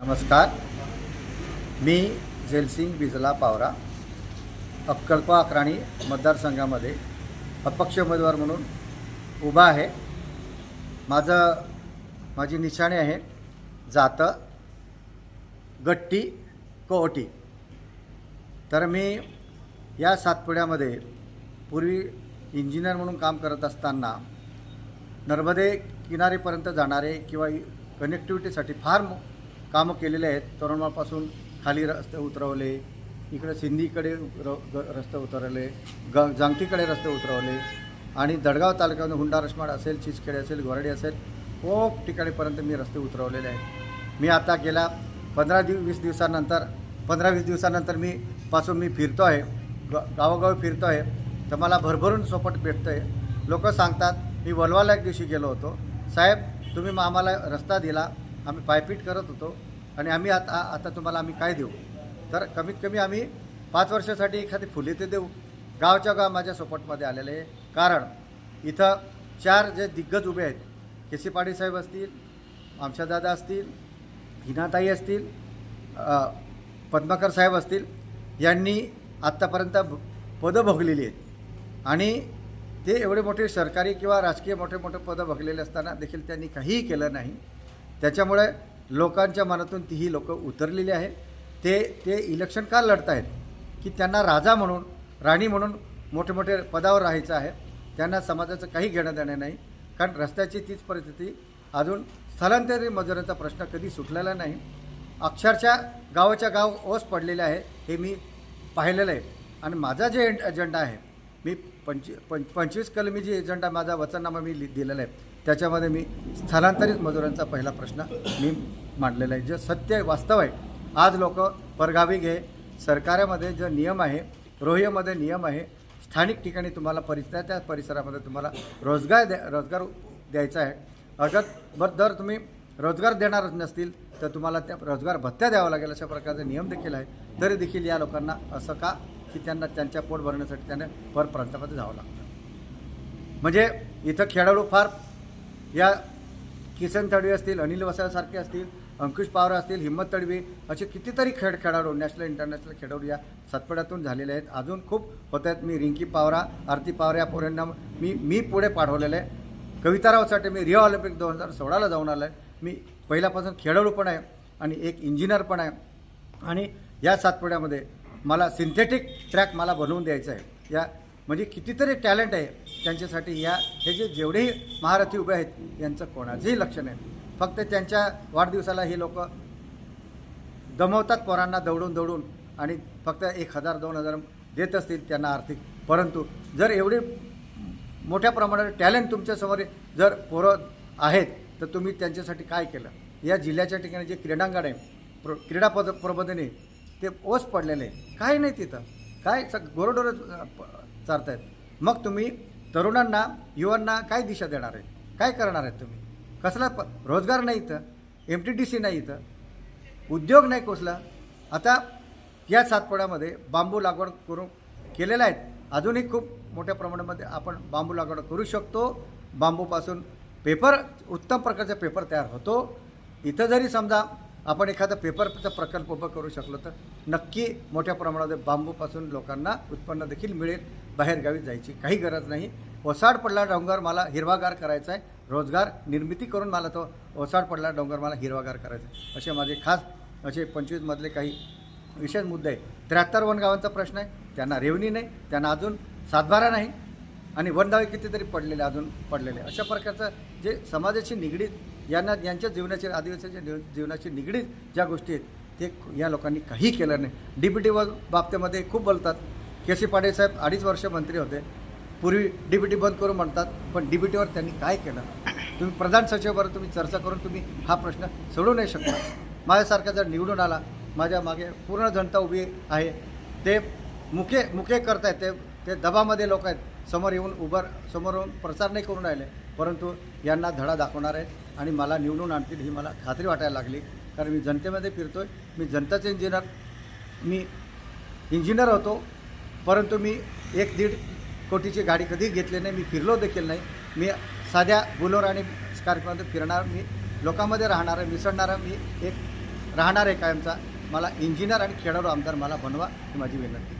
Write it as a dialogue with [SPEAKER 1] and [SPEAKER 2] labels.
[SPEAKER 1] नमस्कार. मी जेलसिंग बिजला पावरा अक्कलपा अक्राणी मतदारसंघामध्ये अपक्ष उमेदवार म्हणून उभा आहे. माझं माझी निशाणी आहे जातं गट्टी कोहटी तर मी या सातपुड्यामध्ये पूर्वी इंजिनियर म्हणून काम करत असताना नर्मदे किनारेपर्यंत जाणारे किंवा कनेक्टिव्हिटीसाठी फार कामं केलेले आहेत. तरुणापासून खाली रस्ते उतरवले. इकडे सिंधीकडे र ग- रस्ते उतरवले ग जांगटीकडे रस्ते उतरवले. आणि दडगाव तालुक्यामध्ये हुंडा रसमाड असेल चिचखेडे असेल घोराडी असेल खूप ठिकाणीपर्यंत मी रस्ते उतरवलेले आहेत. मी आता गेल्या पंधरा दिव वीस दिवसानंतर पंधरा वीस दिवसानंतर मी पासून मी फिरतो आहे ग गावोगावी फिरतो आहे तर मला भरभरून सोपट भेटतं आहे लोक सांगतात मी वलवाला एक दिवशी गेलो होतो. साहेब तुम्ही मग आम्हाला रस्ता दिला. आम्ही पायपीट करत होतो आणि आम्ही आता आता तुम्हाला आम्ही काय देऊ? तर कमीत कमी आम्ही पाच वर्षासाठी एखादी फुले ते देऊ. गावच्या गाव माझ्या सोपटमध्ये आलेले आहे. कारण इथं चार जे दिग्गज उभे आहेत केसी पाडी साहेब असतील आमशादादा असतील हिनाताई असतील पद्माकर साहेब असतील यांनी आत्तापर्यंत पदं भोगलेली आहेत. आणि ते एवढे मोठे सरकारी किंवा राजकीय मोठे मोठे पदं भोगलेले असताना देखील त्यांनी काहीही केलं नाही. त्याच्यामुळे लोकांच्या मनातून ती ही लोक उतरलेली आहे. ते ते इलेक्शन का लढत आहेत की त्यांना राजा म्हणून राणी म्हणून मोठे मोठे पदावर राहायचं आहे. त्यांना समाजाचं काही घेणं देणं नाही. कारण रस्त्याची तीच परिस्थिती अजून स्थलांतरित मजुरांचा प्रश्न कधी सुटलेला नाही. अक्षरशः गावाच्या गाव ओस पडलेले आहे हे मी पाहिलेलं आहे. आणि माझा जे एंड आहे मी पंच पंच पंचवीस कलमी जे एजंडा माझा वचननामा मी लि दिलेला आहे त्याच्यामध्ये मी स्थलांतरित मजुरांचा पहिला प्रश्न मी मांडलेला आहे. जे सत्य आहे वास्तव आहे आज लोक परगावी घे सरकारामध्ये जो नियम आहे रोह्यमध्ये नियम आहे स्थानिक ठिकाणी तुम्हाला परिसर त्या परिसरामध्ये तुम्हाला रोजगार द्या रोजगार द्यायचा आहे. अगर बर जर तुम्ही रोजगार देणारच नसतील तर तुम्हाला त्या रोजगार भत्त्या द्यावा लागेल अशा प्रकारचे नियम देखील आहे. तरी देखील या लोकांना असं का की त्यांना त्यांच्या पोट भरण्यासाठी त्यांना परप्रांतामध्ये जावं लागतं. म्हणजे इथं खेळाडू फार या किसन तडवी असतील अनिल वसाळसारखे असतील अंकुश पावरा असतील हिम्मत तडवी असे कितीतरी खेळ खेळाडू नॅशनल इंटरनॅशनल खेळाडू या सातपड्यातून झालेले आहेत. अजून खूप होत आहेत. मी रिंकी पावरा आरती पावरा या पोरांना मी मी पुढे पाठवलेलं आहे. कवितारावसाठी मी रिओ ऑलिम्पिक दोन हजार सोळाला जाऊन आलो आहे मी पहिल्यापासून खेळाडू पण आहे आणि एक इंजिनियर पण आहे. आणि या सातपुड्यामध्ये मला सिंथेटिक ट्रॅक मला बनवून द्यायचं आहे. या म्हणजे कितीतरी टॅलेंट आहे त्यांच्यासाठी. या हे जे जेवढेही महारथी उभे आहेत यांचं कोणाचंही लक्ष नाही. फक्त त्यांच्या वाढदिवसाला हे लोक दमवतात पोरांना दौडून दौडून आणि फक्त एक हजार दोन हजार देत असतील त्यांना आर्थिक. परंतु जर एवढे मोठ्या प्रमाणात टॅलेंट तुमच्यासमोर जर पोरं आहेत तर तुम्ही त्यांच्यासाठी काय केलं? या जिल्ह्याच्या ठिकाणी जे क्रीडांगण आहे प्र क्रीडा पद प्रबोधने ते ओस पडलेले आहे नाही तिथं. काय स गोरडोर आहेत मग तुम्ही तरुणांना युवांना काय दिशा देणार आहे काय करणार आहेत तुम्ही? कसला प रोजगार नाही इथं. एम टी डी सी नाही इथं. उद्योग नाही कोसला. आता या सातपुड्यामध्ये बांबू लागवड करून केलेल्या आहेत. अजूनही खूप मोठ्या प्रमाणामध्ये आपण बांबू लागवड करू शकतो. बांबूपासून पेपर उत्तम प्रकारचा पेपर तयार होतो. इथं जरी समजा आपण एखादा पेपरचा प्रकल्प उभं करू शकलो तर नक्की मोठ्या प्रमाणात बांबूपासून लोकांना उत्पन्न देखील मिळेल. बाहेरगावी जायची काही गरज नाही. ओसाड पडला डोंगर मला हिरवागार करायचा आहे. रोजगार निर्मिती करून मला तो ओसाड पडला डोंगर मला हिरवागार करायचा आहे. असे माझे खास असे पंचवीसमधले काही विशेष मुद्दे आहे त्र्याहत्तर वनगावांचा प्रश्न आहे. त्यांना रेवणी नाही. त्यांना अजून सातबारा नाही. आणि वनगावे कितीतरी पडलेले अजून पडलेले. अशा प्रकारचं जे समाजाशी निगडीत यांना यांच्या जीवनाची आदिवासीच्या जीव- जीवनाशी निगडीत ज्या गोष्टी आहेत ते या लोकांनी काही केलं नाही. डी बी टी बाबतीमध्ये खूप बोलतात. के सी पाटील साहेब अडीच वर्ष मंत्री होते. पूर्वी डी बी टी बंद करून म्हणतात पण डी बी टीवर त्यांनी काय केलं? तुम्ही प्रधान सचिवाबरोबर तुम्ही चर्चा करून तुम्ही हा प्रश्न सोडू नाही शकता माझ्यासारखा जर निवडून आला माझ्या मागे पूर्ण जनता उभी आहे. ते मुके मुके करतायत ते ते दबामध्ये लोक आहेत. समोर येऊन उभं समोर येऊन प्रचार नाही करून राहिले. परंतु यांना धडा दाखवणार आहेत आणि मला निवडून आणतील ही मला खात्री वाटायला लागली. कारण मी जनतेमध्ये फिरतो आहे मी जनताचे इंजिनियर मी इंजिनियर होतो. परंतु मी एक दीड कोटीची गाडी कधी घेतली नाही. मी फिरलो देखील नाही. मी साध्या बुलोर आणि स्कॉर्पिओमध्ये फिरणार. मी लोकांमध्ये राहणारं मिसळणारा मी एक राहणार आहे कायमचा. मला इंजिनियर आणि खेळाडू आमदार मला बनवा ही माझी विनंती